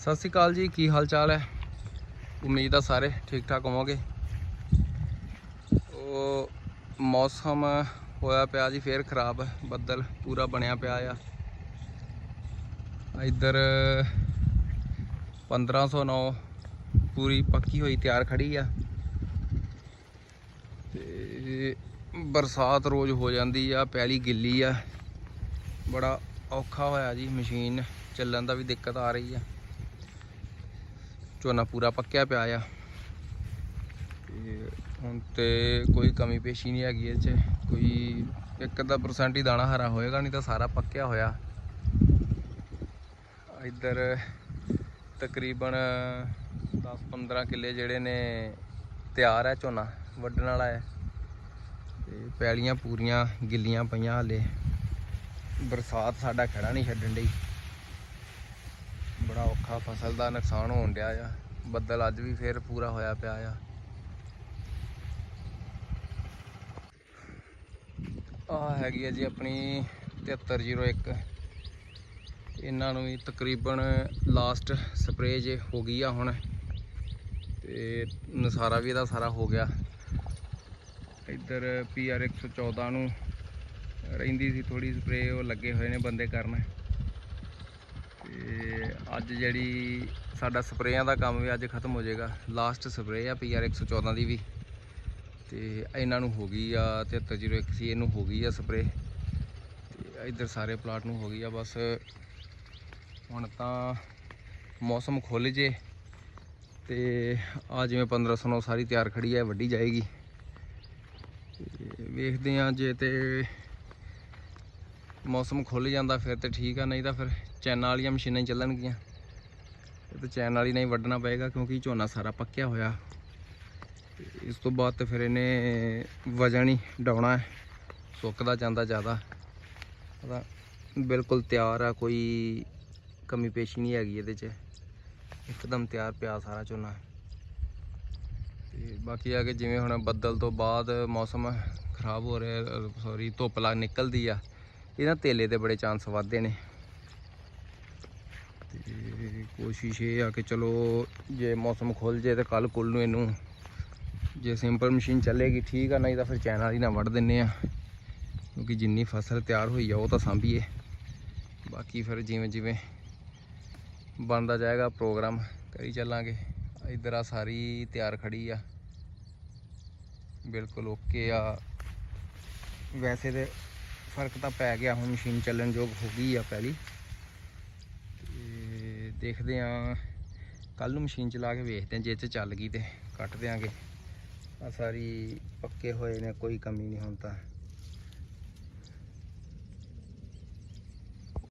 ਸਤਿ ਸ਼੍ਰੀ ਅਕਾਲ ਜੀ, ਕੀ ਹਾਲ ਚਾਲ ਹੈ? ਉਮੀਦ ਆ ਸਾਰੇ ਠੀਕ ਠਾਕ ਹੋਵੋਗੇ। ਉਹ ਮੌਸਮ ਹੋਇਆ ਪਿਆ ਜੀ, ਫੇਰ ਖਰਾਬ, ਬੱਦਲ ਪੂਰਾ ਬਣਿਆ ਪਿਆ ਆ। ਇੱਧਰ 1509 ਪੂਰੀ ਪੱਕੀ ਹੋਈ, ਤਿਆਰ ਖੜੀ ਆ। ਤੇ ਬਰਸਾਤ ਰੋਜ਼ ਹੋ ਜਾਂਦੀ ਆ, ਪੈਲੀ ਗਿੱਲੀ ਆ। ਬੜਾ ਔਖਾ ਹੋਇਆ ਜੀ, ਮਸ਼ੀਨ ਚੱਲਣ ਦਾ ਵੀ ਦਿੱਕਤ ਆ ਰਹੀ ਆ। ਝੋਨਾ ਪੂਰਾ ਪੱਕਿਆ ਪਿਆ ਆ। ਤੇ ਹੁਣ ਤੇ ਕੋਈ ਕਮੀ ਪੇਸ਼ੀ ਨਹੀਂ ਹੈਗੀ ਇਹ 'ਚ। ਕੋਈ ਇੱਕ ਅੱਧਾ ਪਰਸੈਂਟ ਹੀ ਦਾਣਾ ਹਰਾ ਹੋਏਗਾ, ਨਹੀਂ ਤਾਂ ਸਾਰਾ ਪੱਕਿਆ ਹੋਇਆ। ਇੱਧਰ ਤਕਰੀਬਨ 10-15 ਕਿੱਲੇ ਜਿਹੜੇ ਨੇ ਤਿਆਰ ਹੈ ਝੋਨਾ, ਵੱਢਣ ਵਾਲਾ ਹੈ ਤੇ ਪੈਲੀਆਂ ਪੂਰੀਆਂ ਗਿੱਲੀਆਂ ਪਈਆਂ ਹਲੇ। ਬਰਸਾਤ ਸਾਡਾ ਖੜਾ ਨਹੀਂ ਛੱਡਣ ਡਈ। ਔਖਾ ਫਸਲ ਦਾ ਨੁਕਸਾਨ ਹੋਣ ਡਿਆ ਆ। ਬੱਦਲ ਅੱਜ ਵੀ ਫੇਰ ਪੂਰਾ ਹੋਇਆ ਪਿਆ ਆ। ਆ ਹੈਗੀ ਆ ਜੀ ਆਪਣੀ 7301 ਇਹਨਾਂ ਨੂੰ ਵੀ ਤਕਰੀਬਨ ਲਾਸਟ ਸਪਰੇਅ ਜੇ ਹੋ ਗਈ ਆ ਹੁਣ। ਤੇ ਨਸਾਰਾ ਵੀ ਇਹਦਾ ਸਾਰਾ ਹੋ ਗਿਆ। ਇੱਧਰ ਪੀਆਰ 114 ਨੂੰ ਰਹਿੰਦੀ ਸੀ ਥੋੜੀ ਸਪਰੇਅ ਉਹ ਲੱਗੇ ਹੋਏ ਨੇ ਬੰਦੇ ਕਰਨ। ਤੇ ਅੱਜ ਜਿਹੜੀ ਸਾਡਾ ਸਪਰੇਆਂ ਦਾ ਕੰਮ ਵੀ ਅੱਜ ਖਤਮ ਹੋ ਜਾਏਗਾ। ਲਾਸਟ ਸਪਰੇਅ ਆ ਪੀਆਰ 114 ਦੀ ਵੀ। ਤੇ ਇਹਨਾਂ ਨੂੰ ਹੋ ਗਈ ਆ 7301 ਸੀ, ਇਹਨੂੰ ਹੋ ਗਈ ਆ ਸਪਰੇਅ। ਤੇ ਇੱਧਰ ਸਾਰੇ ਪਲਾਟ ਨੂੰ ਹੋ ਗਈ ਆ ਬਸ। ਹੁਣ ਤਾਂ ਮੌਸਮ ਖੁੱਲ ਜੇ ਤੇ ਆ ਜਿਵੇਂ 1509 ਸਾਰੀ ਤਿਆਰ ਖੜੀ ਹੈ ਵੱਡੀ ਜਾਏਗੀ। ਤੇ ਵੇਖਦੇ ਆ ਜੇ ਤੇ ਮੌਸਮ ਖੁੱਲ ਜਾਂਦਾ ਫਿਰ ਤੇ ਠੀਕ ਆ, ਨਹੀਂ ਤਾਂ ਫਿਰ ਚੈਨਾਂ ਵਾਲੀਆਂ ਮਸ਼ੀਨਾਂ ਹੀ ਚੱਲਣਗੀਆਂ। ਇਹ ਤੇ ਚੈਨ ਵਾਲੀ ਨਹੀਂ ਵੱਢਣਾ ਪਏਗਾ ਕਿਉਂਕਿ ਝੋਨਾ ਸਾਰਾ ਪੱਕਿਆ ਹੋਇਆ। ਤੇ ਇਸ ਤੋਂ ਬਾਅਦ ਤੇ ਫਿਰ ਇਹਨੇ ਵਜਨ ਹੀ ਡਾਉਣਾ ਹੈ, ਸੁੱਕਦਾ ਜਾਂਦਾ ਜ਼ਿਆਦਾ। ਉਹਦਾ ਬਿਲਕੁਲ ਤਿਆਰ ਆ, ਕੋਈ ਕਮੀ ਪੇਸ਼ੀ ਨਹੀਂ ਹੈਗੀ ਇਹਦੇ 'ਚ। ਇੱਕਦਮ ਤਿਆਰ ਪਿਆ ਸਾਰਾ ਝੋਨਾ। ਤੇ ਬਾਕੀ ਆ ਕੇ ਜਿਵੇਂ ਹੁਣ ਬੱਦਲ ਤੋਂ ਬਾਅਦ ਮੌਸਮ ਖਰਾਬ ਹੋ ਰਿਹਾ ਸੌਰੀ ਧੁੱਪ ਲਾ ਨਿਕਲਦੀ ਆ ਇਹਨਾਂ ਤੇਲੇ ਦੇ ਬੜੇ ਚਾਂਸ ਵੱਧਦੇ ਨੇ। ਤੇ ਕੋਸ਼ਿਸ਼ ਇਹ ਆ ਕਿ ਚਲੋ ਜੇ ਮੌਸਮ ਖੁੱਲ ਜੇ ਤੇ ਕੱਲ ਕੁੱਲ ਨੂੰ ਇਹਨੂੰ ਜੇ ਸਿੰਪਲ ਮਸ਼ੀਨ ਚੱਲੇਗੀ, ਠੀਕ ਆ, ਨਹੀਂ ਤਾਂ ਫਿਰ ਚੈਨ ਵਾਲੀ ਨਾਲ ਵੱਢ ਦਿੰਨੇ ਆ। ਕਿਉਂਕਿ ਜਿੰਨੀ ਫਸਲ ਤਿਆਰ ਹੋਈ ਆ, ਉਹ ਤਾਂ ਸਾਂਭੀਏ। ਬਾਕੀ ਫਿਰ ਜਿਵੇਂ ਜਿਵੇਂ ਬਣਦਾ ਜਾਏਗਾ ਪ੍ਰੋਗਰਾਮ ਕਰੀ ਚੱਲਾਂਗੇ। ਇਧਰ ਆ ਸਾਰੀ ਤਿਆਰ ਖੜੀ ਆ। ਬਿਲਕੁਲ ਓਕੇ ਆ। ਵੈਸੇ ਤੇ ਫ਼ਰਕ ਤਾਂ ਪੈ ਗਿਆ, ਹੁਣ ਮਸ਼ੀਨ ਚੱਲਣ ਯੋਗ ਹੋ ਗਈ ਆ ਪਹਿਲੀ। ਤੇ ਦੇਖਦੇ ਆ ਕੱਲ ਨੂੰ ਮਸ਼ੀਨ ਚਲਾ ਕੇ ਵੇਖਦੇ ਆ ਜੇ 'ਚ ਚੱਲ ਗਈ ਤੇ ਕੱਟ ਦਿਆਂਗੇ ਆ ਸਾਰੀ ਪੱਕੇ ਹੋਏ ਨੇ, ਕੋਈ ਕਮੀ ਨਹੀਂ ਹੁਣ ਤਾਂ।